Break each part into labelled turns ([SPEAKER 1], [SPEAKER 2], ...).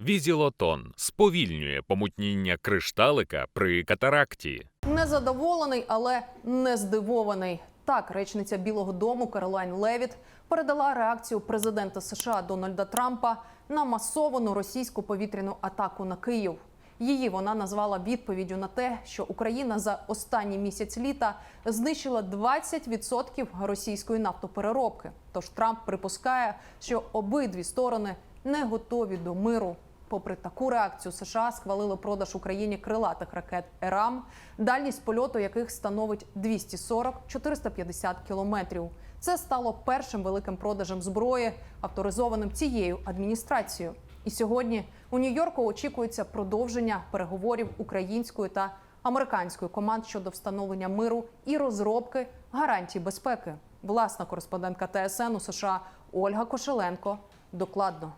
[SPEAKER 1] Візілотон сповільнює помутніння кришталика при катаракті.
[SPEAKER 2] Незадоволений, але не здивований. Так, речниця Білого Дому Каролайн Левіт передала реакцію президента США Дональда Трампа на масовану російську повітряну атаку на Київ. Її вона назвала відповіддю на те, що Україна за останній місяць літа знищила 20% російської нафтопереробки. Тож Трамп припускає, що обидві сторони не готові до миру. Попри таку реакцію, США схвалили продаж Україні крилатих ракет ЕРАМ, дальність польоту яких становить 240-450 кілометрів. Це стало першим великим продажем зброї, авторизованим цією адміністрацією. І сьогодні у Нью-Йорку очікується продовження переговорів української та американської команд щодо встановлення миру і розробки гарантій безпеки. Власна кореспондентка ТСН у США Ольга Кошеленко докладно.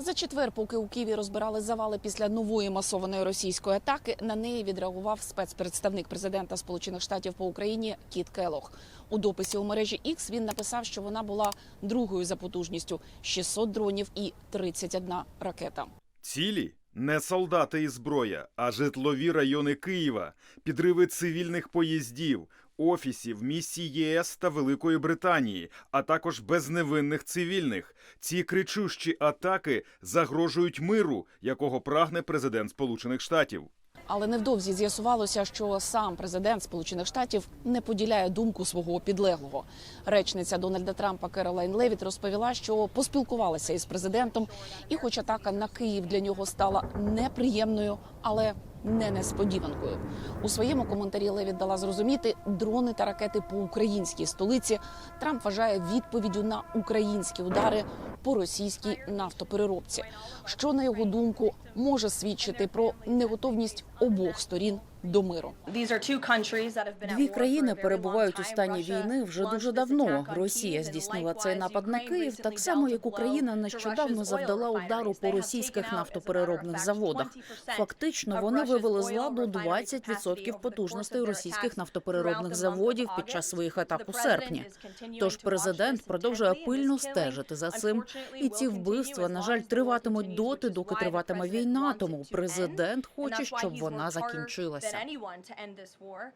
[SPEAKER 3] За четвер, поки у Києві розбирали завали після нової масованої російської атаки, на неї відреагував спецпредставник президента Сполучених Штатів по Україні Кіт Келох. У дописі у мережі X він написав, що вона була другою за потужністю 600 дронів і 31 ракета.
[SPEAKER 4] Цілі не солдати і зброя, а житлові райони Києва, підриви цивільних поїздів, офісів, місій ЄС та Великої Британії, а також безневинних цивільних. Ці кричущі атаки загрожують миру, якого прагне президент Сполучених Штатів.
[SPEAKER 3] Але невдовзі з'ясувалося, що сам президент Сполучених Штатів не поділяє думку свого підлеглого. Речниця Дональда Трампа Керолайн Левіт розповіла, що поспілкувалася із президентом, і, хоч атака на Київ для нього стала неприємною, але не несподіванкою. У своєму коментарі Леві дала зрозуміти, дрони та ракети по українській столиці Трамп вважає відповіддю на українські удари по російській нафтопереробці, що на його думку може свідчити про неготовність обох сторін до миру.
[SPEAKER 5] Дві країни перебувають у стані війни вже дуже давно. Росія здійснила цей напад на Київ, так само як Україна нещодавно завдала удару по російських нафтопереробних заводах. Фактично, вони вивели з ладу 20% потужностей російських нафтопереробних заводів під час своїх атак у серпні. Тож президент продовжує пильно стежити за цим. І ці вбивства, на жаль, триватимуть доти, доки триватиме війна. Тому президент хоче, щоб вона закінчилася.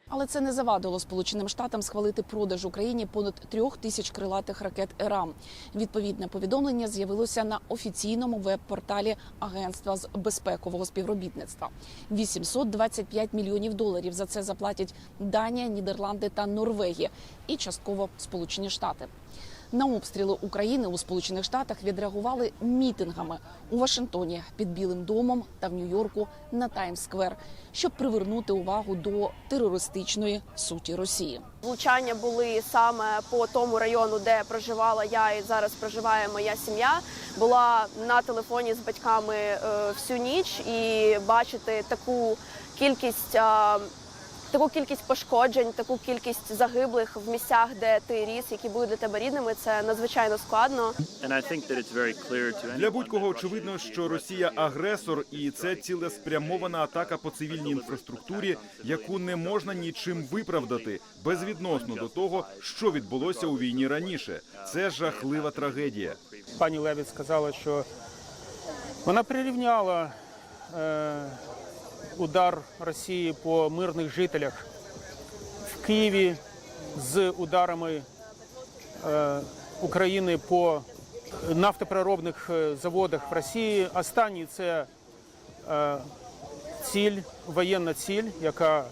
[SPEAKER 3] Але це не завадило Сполученим Штатам схвалити продаж Україні понад трьох тисяч крилатих ракет ЕРАМ. Відповідне повідомлення з'явилося на офіційному веб-порталі Агентства з безпекового співробітництва. 825 мільйонів доларів за це заплатять Данія, Нідерланди та Норвегія і частково Сполучені Штати. На обстріли України у Сполучених Штатах відреагували мітингами у Вашингтоні під Білим домом та в Нью-Йорку на Таймс-сквер, щоб привернути увагу до терористичної суті Росії.
[SPEAKER 6] Влучання були саме по тому району, де проживала я і зараз проживає моя сім'я. Була на телефоні з батьками е, всю ніч і бачити таку кількість. Таку кількість пошкоджень, таку кількість загиблих в місцях, де ти ріс, які були для тебе рідними, це надзвичайно складно.
[SPEAKER 4] Для будь-кого очевидно, що Росія агресор, і це цілеспрямована атака по цивільній інфраструктурі, яку не можна нічим виправдати, безвідносно до того, що відбулося у війні раніше. Це жахлива трагедія.
[SPEAKER 7] Пані Левіт сказала, що вона прирівняла е, удар Росії по мирних жителях в Києві з ударами е, України по нафтопереробних е, заводах в Росії. Останній це е, ціль, воєнна ціль, яка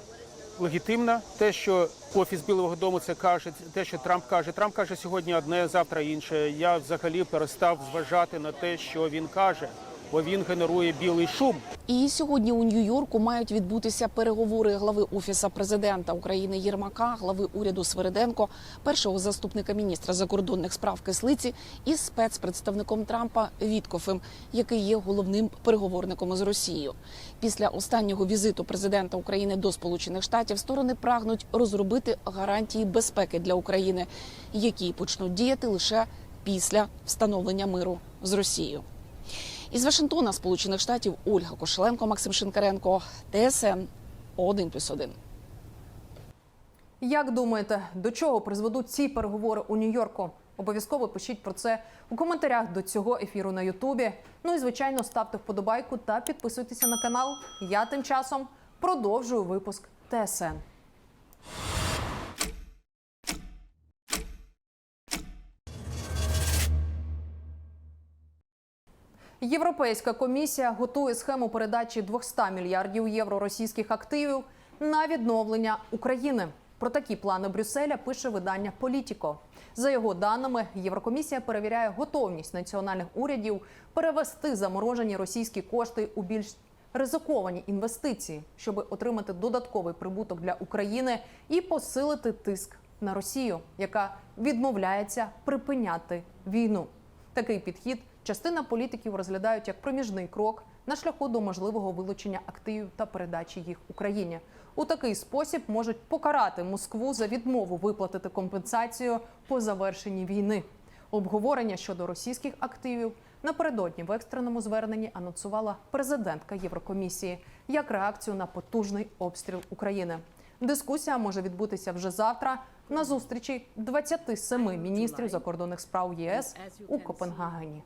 [SPEAKER 7] легітимна. Те, що офіс Білого Дому це каже, те, що Трамп каже. Трамп каже сьогодні одне, завтра інше. Я взагалі перестав зважати на те, що він каже, бо він генерує білий шум.
[SPEAKER 3] І сьогодні у Нью-Йорку мають відбутися переговори глави офіса президента України Єрмака, глави уряду Свириденко, першого заступника міністра закордонних справ Кислиці і спецпредставником Трампа Віткофем, який є головним переговорником з Росією. Після останнього візиту президента України до Сполучених Штатів сторони прагнуть розробити гарантії безпеки для України, які почнуть діяти лише після встановлення миру з Росією. Із Вашингтона, Сполучених Штатів, Ольга Кошеленко, Максим Шинкаренко, ТСН 1+,1.
[SPEAKER 2] Як думаєте, до чого призведуть ці переговори у Нью-Йорку? Обов'язково пишіть про це у коментарях до цього ефіру на Ютубі. Ну і звичайно, ставте вподобайку та підписуйтеся на канал. Я тим часом продовжую випуск ТСН. Європейська комісія готує схему передачі 200 мільярдів євро російських активів на відновлення України. Про такі плани Брюсселя пише видання Політіко. За його даними, Єврокомісія перевіряє готовність національних урядів перевести заморожені російські кошти у більш ризиковані інвестиції, щоб отримати додатковий прибуток для України і посилити тиск на Росію, яка відмовляється припиняти війну. Такий підхід частина політиків розглядають як проміжний крок на шляху до можливого вилучення активів та передачі їх Україні. У такий спосіб можуть покарати Москву за відмову виплатити компенсацію по завершенні війни. Обговорення щодо російських активів напередодні в екстреному зверненні анонсувала президентка Єврокомісії як реакцію на потужний обстріл України. Дискусія може відбутися вже завтра на зустрічі 27 міністрів закордонних справ ЄС у Копенгагені.